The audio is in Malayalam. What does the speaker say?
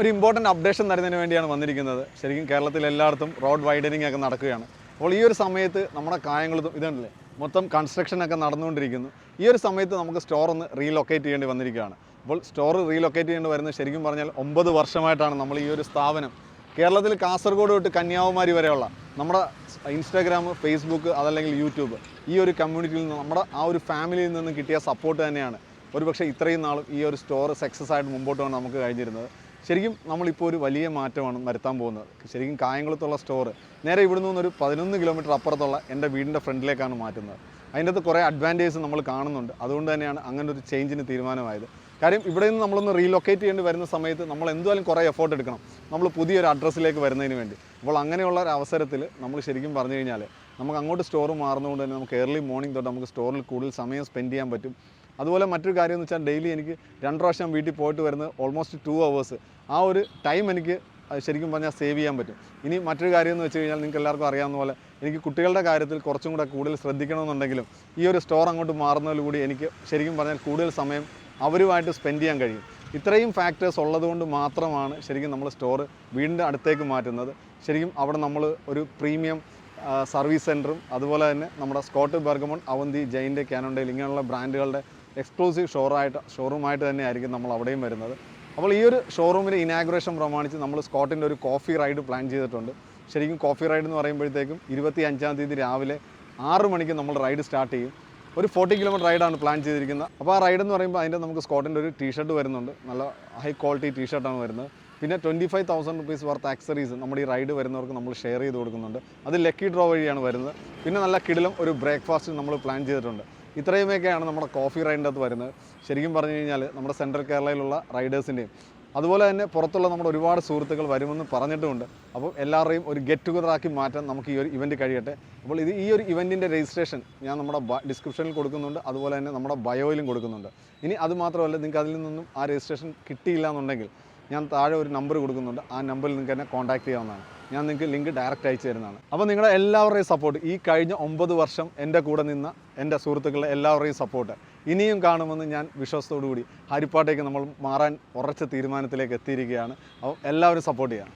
ഒരു ഇമ്പോർട്ടന്റ് അപ്ഡേഷൻ തരുന്നതിന് വേണ്ടിയാണ് വന്നിരിക്കുന്നത്. ശരിക്കും കേരളത്തിൽ എല്ലായിടത്തും റോഡ് വൈഡനിങ് ഒക്കെ നടക്കുകയാണ്. അപ്പോൾ ഈ ഒരു സമയത്ത് നമ്മുടെ കായങ്ങളും ഇതുണ്ടല്ലേ മൊത്തം കൺസ്ട്രക്ഷൻ ഒക്കെ നടന്നുകൊണ്ടിരിക്കുന്നു. ഈ ഒരു സമയത്ത് നമുക്ക് സ്റ്റോർ ഒന്ന് റീലൊക്കേറ്റ് ചെയ്യേണ്ടി വന്നിരിക്കുകയാണ്. അപ്പോൾ സ്റ്റോർ റീലൊക്കേറ്റ് ചെയ്യേണ്ടി വരുന്നത് ശരിക്കും പറഞ്ഞാൽ ഒമ്പത് വർഷമായിട്ടാണ് നമ്മൾ ഈ ഒരു സ്ഥാപനം. കേരളത്തിൽ കാസർഗോഡ് തൊട്ട് കന്യാകുമാരി വരെയുള്ള നമ്മുടെ ഇൻസ്റ്റാഗ്രാം ഫേസ്ബുക്ക് അതല്ലെങ്കിൽ യൂട്യൂബ് ഈ ഒരു കമ്മ്യൂണിറ്റിയിൽ നിന്ന് നമ്മുടെ ആ ഒരു ഫാമിലിയിൽ നിന്ന് കിട്ടിയ സപ്പോർട്ട് തന്നെയാണ്. ഒരുപക്ഷെ ഇത്രയും നാളും ഈ ഒരു സ്റ്റോർ സക്സസ് ആയിട്ട് മുമ്പോട്ട് പോകാൻ നമുക്ക് കഴിഞ്ഞിരുന്നത്. ശരിക്കും നമ്മളിപ്പോൾ ഒരു വലിയ മാറ്റമാണ് വരുത്താൻ പോകുന്നത്. ശരിക്കും കായംകുളത്തുള്ള സ്റ്റോർ നേരെ ഇവിടെ നിന്ന് ഒരു പതിനൊന്ന് കിലോമീറ്റർ അപ്പുറത്തുള്ള എന്റെ വീടിന്റെ ഫ്രണ്ടിലേക്കാണ് മാറ്റുന്നത്. അതിന്റെ അകത്ത് കുറേ അഡ്വാന്റേജസ് നമ്മൾ കാണുന്നുണ്ട്. അതുകൊണ്ട് തന്നെയാണ് അങ്ങനെ ഒരു ചേഞ്ചിന് തീരുമാനമായത്. കാര്യം ഇവിടെ നിന്ന് നമ്മളൊന്ന് റീലൊക്കേറ്റ് ചെയ്യേണ്ടി വരുന്ന സമയത്ത് നമ്മൾ എന്തായാലും കുറേ എഫോർട്ട് എടുക്കണം. നമ്മൾ പുതിയൊരു അഡ്രസ്സിലേക്ക് വരുന്നതിന് വേണ്ടി. അപ്പോൾ അങ്ങനെയുള്ള ഒരു അവസരത്തിൽ നമ്മൾ ശരിക്കും പറഞ്ഞു കഴിഞ്ഞാൽ നമുക്ക് അങ്ങോട്ട് സ്റ്റോർ മാറുന്നതുകൊണ്ട് തന്നെ നമുക്ക് ഏർലി മോർണിംഗ് തൊട്ട് നമുക്ക് സ്റ്റോറിൽ കൂടുതൽ സമയം സ്പെൻഡ് ചെയ്യാൻ പറ്റും. അതുപോലെ മറ്റൊരു കാര്യം എന്ന് വെച്ചാൽ ഡെയിലി എനിക്ക് രണ്ട് പ്രാവശ്യം വീട്ടിൽ പോയിട്ട് വരുന്നത് ഓൾമോസ്റ്റ് ടു അവേഴ്സ് ആ ഒരു ടൈം എനിക്ക് ശരിക്കും പറഞ്ഞാൽ സേവ് ചെയ്യാൻ പറ്റും. ഇനി മറ്റൊരു കാര്യം എന്ന് വെച്ച് കഴിഞ്ഞാൽ നിങ്ങൾക്ക് എല്ലാവർക്കും അറിയാവുന്ന പോലെ എനിക്ക് കുട്ടികളുടെ കാര്യത്തിൽ കുറച്ചും കൂടെ കൂടുതൽ ശ്രദ്ധിക്കണമെന്നുണ്ടെങ്കിലും ഈ ഒരു സ്റ്റോർ അങ്ങോട്ട് മാറുന്നതിലൂടെ എനിക്ക് ശരിക്കും പറഞ്ഞാൽ കൂടുതൽ സമയം അവരുമായിട്ട് സ്പെൻഡ് ചെയ്യാൻ കഴിയും. ഇത്രയും ഫാക്ടേഴ്സ് ഉള്ളതുകൊണ്ട് മാത്രമാണ് ശരിക്കും നമ്മൾ സ്റ്റോർ വീടിന്റെ അടുത്തേക്ക് മാറ്റുന്നത്. ശരിക്കും അവിടെ നമ്മൾ ഒരു പ്രീമിയം സർവീസ് സെന്ററും അതുപോലെ തന്നെ നമ്മുടെ സ്കോട്ട് ബർഗമോൺ അവന്തി ജൈന്റെ കാനോണ്ടയിൽ ഇങ്ങനെയുള്ള ബ്രാൻഡുകളുടെ എക്സ്ക്ലൂസീവ് ഷോറായിട്ട് ഷോറൂമായിട്ട് തന്നെയായിരിക്കും നമ്മൾ അവിടെയും വരുന്നത്. അപ്പോൾ ഈ ഒരു ഷോറൂമിന്റെ ഇനാഗുറേഷൻ പ്രമാണിച്ച് നമ്മൾ സ്കോട്ടിന്റെ ഒരു കോഫി റൈഡ് പ്ലാൻ ചെയ്തിട്ടുണ്ട്. ശരിക്കും കോഫി റൈഡ് എന്ന് പറയുമ്പോഴത്തേക്കും ഇരുപത്തി അഞ്ചാം തീയതി രാവിലെ ആറ് മണിക്ക് നമ്മൾ റൈഡ് സ്റ്റാർട്ട് ചെയ്യും. ഒരു ഫോർട്ടി കിലോമീറ്റർ റൈഡാണ് പ്ലാൻ ചെയ്തിരിക്കുന്നത്. അപ്പോൾ ആ റൈഡ് എന്ന് പറയുമ്പോൾ അതിന്റെ നമുക്ക് സ്കോട്ടിന്റെ ഒരു ടീഷർട്ട് വരുന്നുണ്ട്. നല്ല ഹൈ ക്വാളിറ്റി ടീ ഷർട്ടാണ് വരുന്നത്. പിന്നെ twenty five thousand rupees worth accessories നമ്മുടെ ഈ റൈഡ് വരുന്നവർക്ക് നമ്മൾ ഷെയർ ചെയ്ത് കൊടുക്കുന്നുണ്ട്. അത് ലക്കി ഡ്രോ വഴിയാണ് വരുന്നത്. പിന്നെ നല്ല കിടിലം ഒരു ബ്രേക്ക്ഫാസ്റ്റ് നമ്മൾ പ്ലാൻ ചെയ്തിട്ടുണ്ട്. ഇത്രയുമൊക്കെയാണ് നമ്മുടെ കോഫി റൈഡിന്റെ അകത്ത് വരുന്നത്. ശരിക്കും പറഞ്ഞു കഴിഞ്ഞാൽ നമ്മുടെ സെൻട്രൽ കേരളയിലുള്ള റൈഡേഴ്സിന്റെയും അതുപോലെ തന്നെ പുറത്തുള്ള നമ്മുടെ ഒരുപാട് സുഹൃത്തുക്കൾ വരുമെന്ന് പറഞ്ഞിട്ടുമുണ്ട്. അപ്പോൾ എല്ലാവരെയും ഒരു ഗെറ്റ് ടുഗദർ ആക്കി മാറ്റാൻ നമുക്ക് ഈ ഒരു ഇവന്റ് കഴിയട്ടെ. അപ്പോൾ ഇത് ഈ ഒരു ഇവന്റിന്റെ രജിസ്ട്രേഷൻ ഞാൻ നമ്മുടെ ഡിസ്ക്രിപ്ഷനിൽ കൊടുക്കുന്നുണ്ട് അതുപോലെ തന്നെ നമ്മുടെ ബയോയിലും കൊടുക്കുന്നുണ്ട്. ഇനി അത് മാത്രമല്ല നിങ്ങൾക്ക് അതിൽ നിന്നും ആ രജിസ്ട്രേഷൻ കിട്ടിയില്ല എന്നുണ്ടെങ്കിൽ ഞാൻ താഴെ ഒരു നമ്പർ കൊടുക്കുന്നുണ്ട്. ആ നമ്പറിൽ നിങ്ങൾക്ക് എന്നെ കോൺടാക്ട് ചെയ്യാവുന്നതാണ്. ഞാൻ നിങ്ങൾക്ക് ലിങ്ക് ഡയറക്റ്റ് അയച്ചു തരുന്നതാണ്. അപ്പോൾ നിങ്ങളുടെ എല്ലാവരുടെയും സപ്പോർട്ട് ഈ കഴിഞ്ഞ ഒമ്പത് വർഷം എന്റെ കൂടെ നിന്ന എന്റെ സുഹൃത്തുക്കളുടെ എല്ലാവരുടെയും സപ്പോർട്ട് ഇനിയും കാണുമെന്ന് ഞാൻ വിശ്വാസത്തോടു കൂടി ഹരിപ്പാട്ടേക്ക് നമ്മൾ മാറാൻ ഉറച്ച തീരുമാനത്തിലേക്ക് എത്തിയിരിക്കുകയാണ്. അപ്പോൾ എല്ലാവരും സപ്പോർട്ട് ചെയ്യാം